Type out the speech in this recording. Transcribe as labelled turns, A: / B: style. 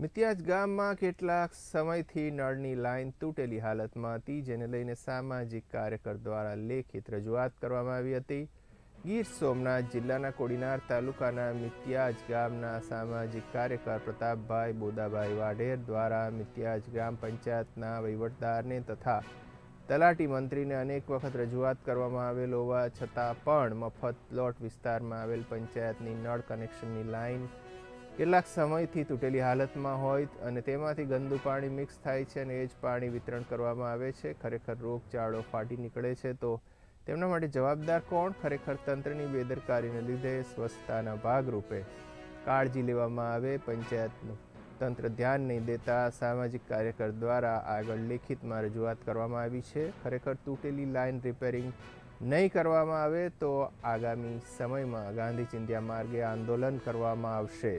A: મિત્યાજ ગામમાં કેટલાક સમયથી નળની લાઈન તૂટેલી હાલતમાં હતી, જેને લઈને સામાજિક કાર્યકર દ્વારા લેખિત રજૂઆત કરવામાં આવી હતી. ગીર સોમનાથ જિલ્લાના કોડીનાર તાલુકાના મિત્યાજ ગામના સામાજિક કાર્યકર પ્રતાપભાઈ બોદાભાઈ વાઢેર દ્વારા મિત્યાજ ગ્રામ પંચાયતના વહીવટદારને તથા તલાટી મંત્રીને અનેક વખત રજૂઆત કરવામાં આવેલ હોવા છતાં પણ મફત પ્લોટ વિસ્તારમાં આવેલ પંચાયતની નળ કનેક્શનની લાઈન કેટલાક સમયથી તૂટેલી હાલતમાં હોય અને તેમાંથી ગંદુ પાણી મિક્સ થાય છે અને એ જ પાણી વિતરણ કરવામાં આવે છે. ખરેખર રોગચાળો ફાટી નીકળે છે. તો તેમના માટે જવાબદાર કોણ? ખરેખર તંત્રની બેદરકારીને લીધે સ્વચ્છતાના ભાગરૂપે કાળજી લેવામાં આવે. પંચાયતનું તંત્ર ધ્યાન નહીં દેતા સામાજિક કાર્યકર દ્વારા આગળ લેખિતમાં રજૂઆત કરવામાં આવી છે. ખરેખર તૂટેલી લાઇન રિપેરિંગ નહીં કરવામાં આવે તો આગામી સમયમાં ગાંધી ચિંધ્યા માર્ગે આંદોલન કરવામાં આવશે.